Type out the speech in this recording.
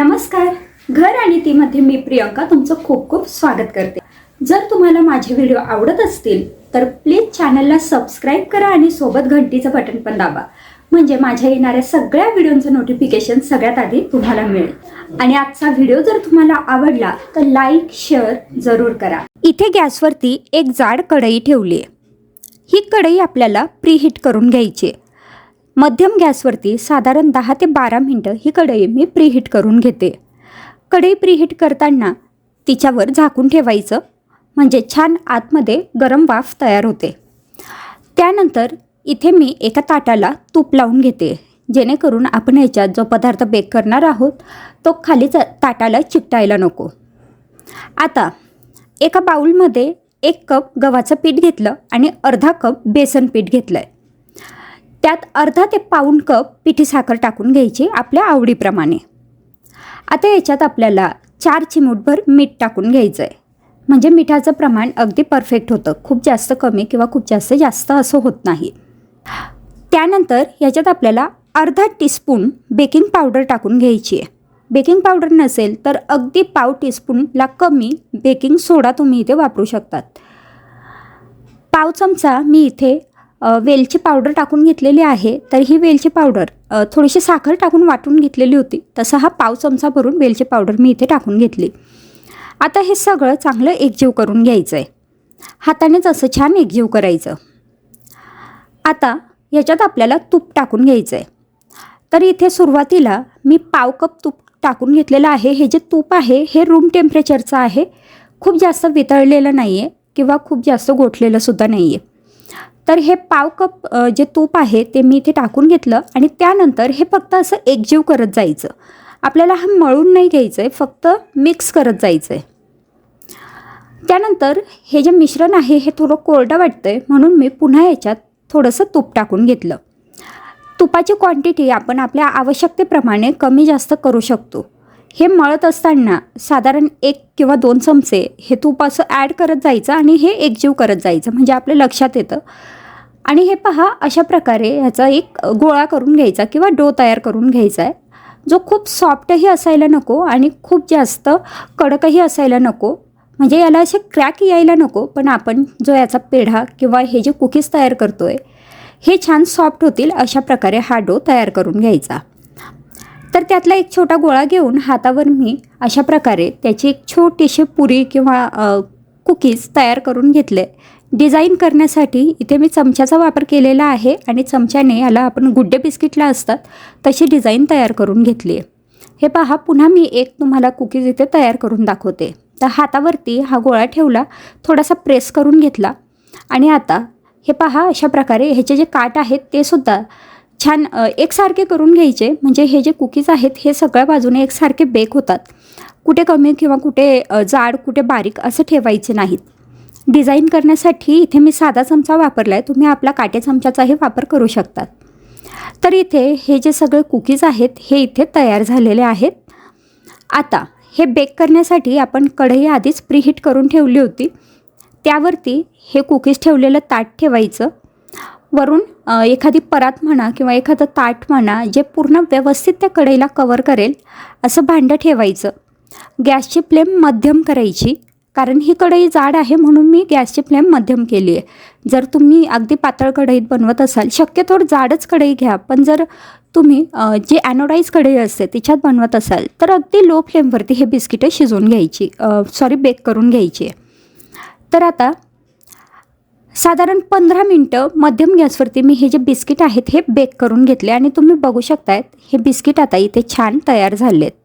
नमस्कार. घर आणि तीमध्ये मी प्रियंका तुमचं खूप खूप स्वागत करते. जर तुम्हाला माझे व्हिडिओ आवडत असतील तर प्लीज चॅनलला सबस्क्राईब करा आणि सोबत घंटीचं बटन पण दाबा. म्हणजे माझ्या येणाऱ्या सगळ्या व्हिडिओचं नोटिफिकेशन सगळ्यात आधी तुम्हाला मिळेल. आणि आजचा व्हिडिओ जर तुम्हाला आवडला तर लाईक शेअर जरूर करा. इथे गॅसवरती एक जाड कढई ठेवली आहे ही कढई आपल्याला प्रीहीट करून घ्यायची आहे. मध्यम गॅसवरती साधारण दहा ते बारा मिनटं ही कढई मी प्रीहीट करून घेते. कढई प्रीहीट करताना तिच्यावर झाकून ठेवायचं म्हणजे छान आतमध्ये गरम वाफ तयार होते. त्यानंतर इथे मी एका ताटाला तूप लावून घेते जेणेकरून आपण ह्याच्यात जो पदार्थ बेक करणार आहोत तो खालीच ताटाला चिकटायला नको. आता एका बाऊलमध्ये एक कप गव्हाचं पीठ घेतलं आणि अर्धा कप बेसन पीठ घेतलं आहे त्यात अर्धा ते पाऊण कप पिठी साखर टाकून घ्यायची आपल्या आवडीप्रमाणे. आता याच्यात आपल्याला चार चिमूटभर मीठ टाकून घ्यायचं आहे म्हणजे मिठाचं प्रमाण अगदी परफेक्ट होतं. खूप जास्त कमी किंवा खूप जास्त जास्त असं होत नाही. त्यानंतर याच्यात आपल्याला अर्धा टीस्पून बेकिंग पावडर टाकून घ्यायची आहे. बेकिंग पावडर नसेल तर अगदी पाव टीस्पूनला कमी बेकिंग सोडा तुम्ही इथे वापरू शकतात. पाव चमचा मी इथे वेलची पावडर टाकून घेतलेली आहे. तर ही वेलची पावडर थोडीशी साखर टाकून वाटून घेतलेली होती. तसा हा पाव चमचा भरून वेलची पावडर मी इथे टाकून घेतली. आता हे सगळं चांगलं एकजीव करून घ्यायचं आहे हातानेच असं छान एकजीव करायचं. आता याच्यात आपल्याला तूप टाकून घ्यायचं आहे तर इथे सुरुवातीला मी पाव कप तूप टाकून घेतलेलं आहे. हे जे तूप आहे हे रूम टेम्परेचरचं आहे. खूप जास्त वितळलेलं नाही आहे किंवा खूप जास्त गोठलेलंसुद्धा नाही आहे तर हे पाव कप जे तूप आहे ते मी इथे टाकून घेतलं आणि त्यानंतर हे फक्त असं एकजीव करत जायचं. आपल्याला हा मळून नाही घ्यायचं आहे फक्त मिक्स करत जायचं आहे त्यानंतर हे जे मिश्रण आहे हे थोडं कोरडं वाटतं आहे म्हणून मी पुन्हा याच्यात थोडंसं तूप टाकून घेतलं. तुपाची क्वांटिटी आपण आपल्या आवश्यकतेप्रमाणे कमी जास्त करू शकतो. हे मळत असताना साधारण एक किंवा दोन चमचे हे तूप असं ॲड करत जायचं आणि हे एकजीव करत जायचं म्हणजे आपल्या लक्षात येतं. आणि हे पहा अशा प्रकारे ह्याचा एक गोळा करून घ्यायचा किंवा डो तयार करून घ्यायचा आहे. जो खूप सॉफ्टही असायला नको आणि खूप जास्त कडकही असायला नको. म्हणजे याला असे क्रॅक यायला नको पण आपण जो याचा पेढा किंवा हे जे कुकीज तयार करतो आहे हे छान सॉफ्ट होतील अशा प्रकारे हा डो तयार करून घ्यायचा. तर त्यातला एक छोटा गोळा घेऊन हातावर मी अशा प्रकारे त्याची एक छोटीशी पुरी किंवा कुकीज तयार करून घेतले. डिझाईन करण्यासाठी इथे मी चमच्याचा वापर केलेला आहे आणि चमच्याने याला आपण गुड्डे बिस्किटला असतात तशी डिझाईन तयार करून घेतली आहे. हे पहा पुन्हा मी एक तुम्हाला कुकीज इथे तयार करून दाखवते. तर हातावरती हा गोळा ठेवला थोडासा प्रेस करून घेतला आणि आता हे पहा अशा प्रकारे ह्याचे जे काट आहेत ते सुद्धा छान एकसारखे करून घ्यायचे. म्हणजे हे जे कुकीज आहेत हे सगळ्या बाजूने एकसारखे बेक होतात. कुठे कमी किंवा कुठे जाड कुठे बारीक असं ठेवायचे नाहीत. डिझाईन करण्यासाठी इथे मी साधा चमचा वापरला आहे. तुम्ही आपला काटे चमच्याचाही वापर करू शकतात तर इथे हे जे सगळे कुकीज आहेत हे इथे तयार झालेले आहेत. आता हे बेक करण्यासाठी आपण कढई आधीच प्रीहीट करून ठेवली होती. त्यावरती हे कुकीज ठेवलेलं ताट ठेवायचं. वरून एखादी परात म्हणा किंवा एखादं ताट म्हणा जे पूर्ण व्यवस्थित त्या कढईला कवर करेल असं भांडं ठेवायचं. गॅसची फ्लेम मध्यम करायची. कारण ही कढई जाड आहे म्हणून मी गॅसची फ्लेम मध्यम केली आहे. जर तुम्ही अगदी पातळ कढईत बनवत असाल शक्यतो जाडच कढई घ्या. पण जर तुम्ही जे जी ॲनोडाईज कढई असते तिच्यात बनवत असाल तर अगदी लो फ्लेमवरती हे बिस्किटं शिजवून घ्यायची. सॉरी बेक करून घ्यायची आहे. तर आता साधारण पंधरा मिनटं मध्यम गॅसवरती मी हे जे बिस्किट आहेत हे बेक करून घेतले. आणि तुम्ही बघू शकतायत हे बिस्किट आता इथे छान तयार झाले आहेत